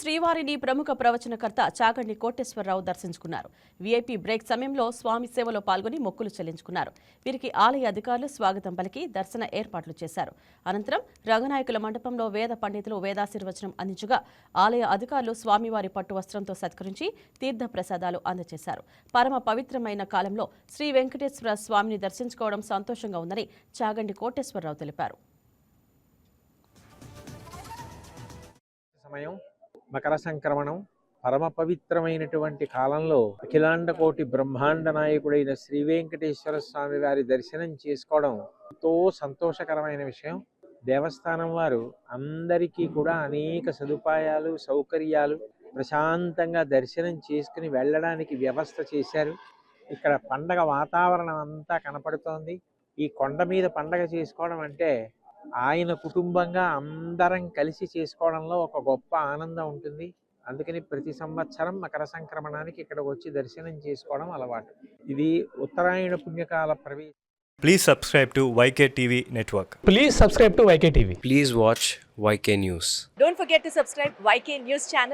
శ్రీవారిని ప్రముఖ ప్రవచనకర్త చాగండి కోటేశ్వరరావు దర్శించుకున్నారు. వీఐపీ బ్రేక్ సమయంలో స్వామి సేవలో పాల్గొని మొక్కులు చెల్లించుకున్నారు. వీరికి ఆలయ అధికారులు స్వాగతం పలికి దర్శన ఏర్పాట్లు చేశారు. అనంతరం రంగనాయకుల మండపంలో వేద పండితులు వేదాశీర్వచనం అందించగా ఆలయ అధికారులు స్వామివారి పట్టు వస్త్రంతో సత్కరించి తీర్థ ప్రసాదాలు అందజేశారు. పరమ పవిత్రమైన కాలంలో శ్రీ వెంకటేశ్వర స్వామిని దర్శించుకోవడం సంతోషంగా ఉందని చాగండి కోటేశ్వరరావు తెలిపారు. సమయం మకర సంక్రమణం పరమ పవిత్రమైనటువంటి కాలంలో అఖిలాండ కోటి బ్రహ్మాండ నాయకుడైన శ్రీ వెంకటేశ్వర స్వామి వారి దర్శనం చేసుకోవడం ఎంతో సంతోషకరమైన విషయం. దేవస్థానం వారు అందరికీ కూడా అనేక సదుపాయాలు సౌకర్యాలు ప్రశాంతంగా దర్శనం చేసుకుని వెళ్ళడానికి వ్యవస్థ చేశారు. ఇక్కడ పండగ వాతావరణం అంతా కనపడుతోంది. ఈ కొండ మీద పండగ చేసుకోవడం అంటే ఆయన కుటుంబంగా అందరం కలిసి చేసుకోవడంలో ఒక గొప్ప ఆనందం ఉంటుంది. అందుకని ప్రతి సంవత్సరం మకర సంక్రమణానికి ఇక్కడికి వచ్చి దర్శనం చేసుకోవడం అలవాటు. ఇది ఉత్తరాయణ పుణ్యకాల ప్రవేశం please subscribe to YK TV network please subscribe to YK TV please watch YK news don't forget to subscribe YK news channel